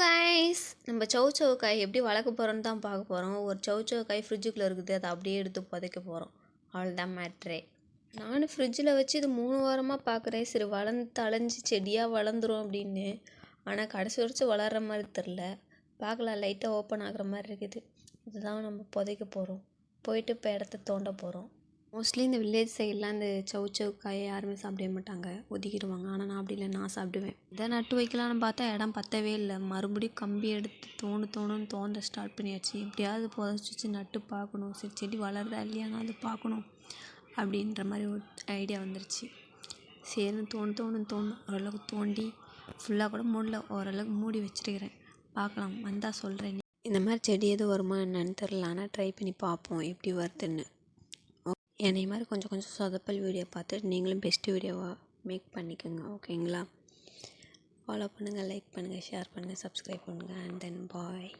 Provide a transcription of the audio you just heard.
Guys நம்ம சௌ சவுக்காய் காய் எப்படி வளர்க்க போகிறோன்னு தான் பார்க்க போகிறோம் ஒரு சௌ சவுக்காய் காய் ஃப்ரிட்ஜுக்குள்ளே இருக்குது. அதை அப்படியே எடுத்து புதைக்க போகிறோம் அவ்வளோதான் மேட்ரே நானும் ஃப்ரிட்ஜில் வச்சு இது மூணு வாரமாக பார்க்குறேன். சரி வளர்ந்து தழைஞ்சி செடியாக வளர்ந்துரும் அப்படின்னு. ஆனால் கடைசி வரைக்கும் வளர்கிற மாதிரி தெரில பார்க்கலாம். லைட்டாக ஓப்பன் ஆகிற மாதிரி இருக்குது. இதுதான் நம்ம புதைக்க போகிறோம் போயிட்டு இப்போ இடத்த தோண்ட போகிறோம் மோஸ்ட்லி இந்த வில்லேஜ் சைட்லாம் இந்த சௌ சௌ காயை யாருமே சாப்பிடவே மாட்டாங்க. ஒதுக்கிடுவாங்க ஆனால் நான் அப்படி இல்லை நான் சாப்பிடுவேன். இதை நட்டு வைக்கலான்னு பார்த்தா இடம் பத்தவே இல்லை. மறுபடியும் கம்பி எடுத்து தோண்டு தோணுன்னு தோண்ட ஸ்டார்ட் பண்ணியாச்சு. எப்படியாவது புதச்சிச்சு நட்டு பார்க்கணும். சரி செடி வளருதா இல்லையானா அது பார்க்கணும் அப்படின்ற மாதிரி ஒரு ஐடியா வந்துருச்சு. சரின்னு தோணு தோணு தோணும் ஓரளவுக்கு தோண்டி ஃபுல்லாக கூட மூடல. ஓரளவுக்கு மூடி வச்சிருக்கிறேன். பார்க்கலாம். வந்தால் சொல்கிறேன் இந்த மாதிரி செடி எதுவும் வருமா என்னன்னு தெரில ஆனால் ட்ரை பண்ணி பார்ப்போம். எப்படி வருதுன்னு. என்னை மாதிரி கொஞ்சம் கொஞ்சம் சொதப்பல் வீடியோ பார்த்துட்டு நீங்களும் பெஸ்ட்டு வீடியோவாக மேக் பண்ணிக்கோங்க ஓகேங்களா ஃபாலோ பண்ணுங்கள் லைக் பண்ணுங்கள் ஷேர் பண்ணுங்கள் சப்ஸ்கிரைப் பண்ணுங்கள் அண்ட் தென் பாய்